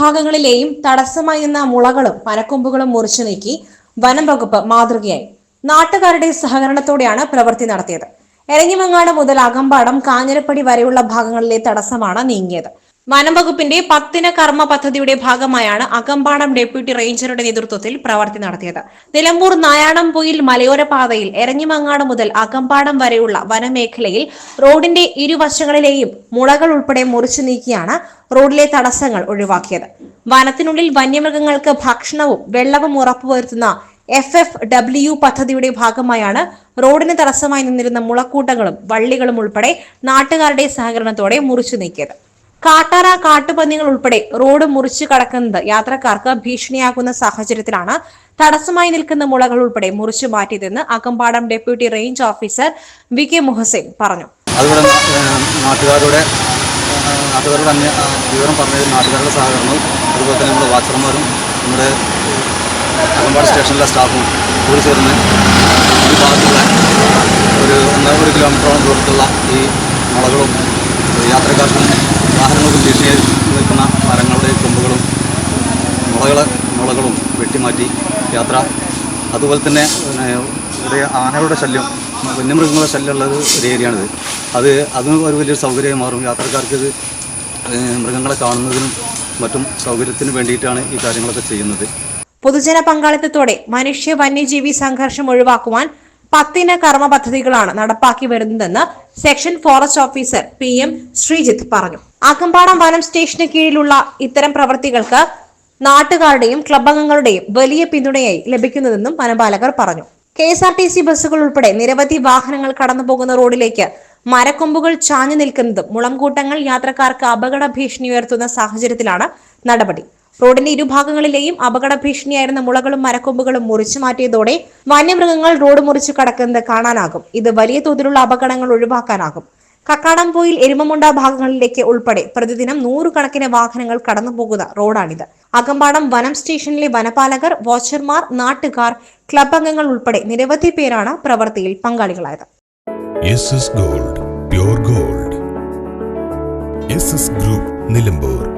ഭാഗങ്ങളിലെയും തടസ്സമായി നിന്ന മുളകളും പനക്കൊമ്പുകളും മുറിച്ചു നീക്കി വനം വകുപ്പ് മാതൃകയായി. നാട്ടുകാരുടെ സഹകരണത്തോടെയാണ് പ്രവൃത്തി നടത്തിയത്. എരഞ്ഞിമങ്ങാട് മുതൽ അകമ്പാടം കാഞ്ഞിരപ്പടി വരെയുള്ള ഭാഗങ്ങളിലെ തടസ്സമാണ് നീങ്ങിയത്. വനം വകുപ്പിന്റെ പത്തിന കർമ്മ പദ്ധതിയുടെ ഭാഗമായാണ് അകമ്പാടം ഡെപ്യൂട്ടി റേഞ്ചറുടെ നേതൃത്വത്തിൽ പ്രവർത്തി നടത്തിയത്. നിലമ്പൂർ നായാണംപൊയിൽ മലയോര പാതയിൽ എരഞ്ഞിമങ്ങാട് മുതൽ അകമ്പാടം വരെയുള്ള വനമേഖലയിൽ റോഡിന്റെ ഇരുവശങ്ങളിലെയും മുളകൾ ഉൾപ്പെടെ മുറിച്ചു നീക്കിയാണ് റോഡിലെ തടസ്സങ്ങൾ ഒഴിവാക്കിയത്. വനത്തിനുള്ളിൽ വന്യമൃഗങ്ങൾക്ക് ഭക്ഷണവും വെള്ളവും ഉറപ്പുവരുത്തുന്ന എഫ് എഫ് ഡബ്ല്യു പദ്ധതിയുടെ ഭാഗമായാണ് റോഡിന് തടസ്സമായി നിന്നിരുന്ന മുളക്കൂട്ടങ്ങളും വള്ളികളും ഉൾപ്പെടെ നാട്ടുകാരുടെ സഹകരണത്തോടെ മുറിച്ചു നീക്കിയത്. കാട്ടാറ കാട്ടുപന്നികൾ ഉൾപ്പെടെ റോഡ് മുറിച്ചു കടക്കുന്നത് യാത്രക്കാർക്ക് ഭീഷണിയാകുന്ന സാഹചര്യത്തിലാണ് തടസ്സമായി നിൽക്കുന്ന മുളകൾ ഉൾപ്പെടെ മുറിച്ചു മാറ്റിയതെന്ന് Akampadam deputy range officer V K Muhasain പറഞ്ഞു. വിവരം നാട്ടുകാരുടെ അതുപോലെ വാച്ചർമാരും നമ്മുടെ സ്റ്റേഷനിലെ സ്റ്റാഫും ഭാഗത്തുള്ള ഒരു ഒന്നര ഒരു കിലോമീറ്ററോളം ദൂരത്തുള്ള ഈ മുളകളും യാത്രക്കാർക്കും വാഹനങ്ങൾക്കും ഭീഷണിയായി നിൽക്കുന്ന മരങ്ങളുടെ കൊമ്പുകളും മുളകളെ മുളകളും വെട്ടിമാറ്റി യാത്ര. അതുപോലെ തന്നെ ഇവിടെ ആനകളുടെ ശല്യം വന്യമൃഗങ്ങളുടെ ശല്യമുള്ളത് ഒരു ഏരിയയാണിത്. അത് അതും ഒരു വലിയൊരു സൗകര്യമായി മാറും. യാത്രക്കാർക്ക് ഇത് മൃഗങ്ങളെ കാണുന്നതിനും മറ്റും സൗകര്യത്തിന് വേണ്ടിയിട്ടാണ് ഈ കാര്യങ്ങളൊക്കെ ചെയ്യുന്നത്. പൊതുജന പങ്കാളിത്തത്തോടെ മനുഷ്യ വന്യജീവി സംഘർഷം ഒഴിവാക്കുവാൻ പത്തിന കർമ്മ പദ്ധതികളാണ് നടപ്പാക്കി വരുന്നതെന്ന് section forest officer P M Sreejith പറഞ്ഞു. അകമ്പാടം വനം സ്റ്റേഷന് കീഴിലുള്ള ഇത്തരം പ്രവൃത്തികൾക്ക് നാട്ടുകാരുടെയും ക്ലബ് അംഗങ്ങളുടെയും വലിയ പിന്തുണയായി ലഭിക്കുന്നതെന്നും വനപാലകർ പറഞ്ഞു. K S R T C ബസ്സുകൾ ഉൾപ്പെടെ നിരവധി വാഹനങ്ങൾ കടന്നുപോകുന്ന റോഡിലേക്ക് മരക്കൊമ്പുകൾ ചാഞ്ഞു നിൽക്കുന്നതും മുളംകൂട്ടങ്ങൾ യാത്രക്കാർക്ക് അപകട ഭീഷണി ഉയർത്തുന്ന സാഹചര്യത്തിലാണ് നടപടി. റോഡിന്റെ ഇരുഭാഗങ്ങളിലെയും അപകട ഭീഷണിയായിരുന്ന മുളകളും മരക്കൊമ്പുകളും മുറിച്ചു മാറ്റിയതോടെ വന്യമൃഗങ്ങൾ റോഡ് മുറിച്ചു കടക്കുന്നത് കാണാനാകും. ഇത് വലിയ തോതിലുള്ള അപകടങ്ങൾ ഒഴിവാക്കാനാകും. കക്കാടംപോയിൽ എരുമമുണ്ട ഭാഗങ്ങളിലേക്ക് ഉൾപ്പെടെ പ്രതിദിനം നൂറുകണക്കിന് വാഹനങ്ങൾ കടന്നു പോകുന്ന റോഡാണിത്. അകമ്പാടം വനം സ്റ്റേഷനിലെ വനപാലകർ വാച്ചർമാർ നാട്ടുകാർ ക്ലബ് അംഗങ്ങൾ ഉൾപ്പെടെ നിരവധി പേരാണ് പ്രവൃത്തിയിൽ പങ്കാളികളായത്. Gold gold. ഗ്രൂപ്പ് നിലമ്പൂർ.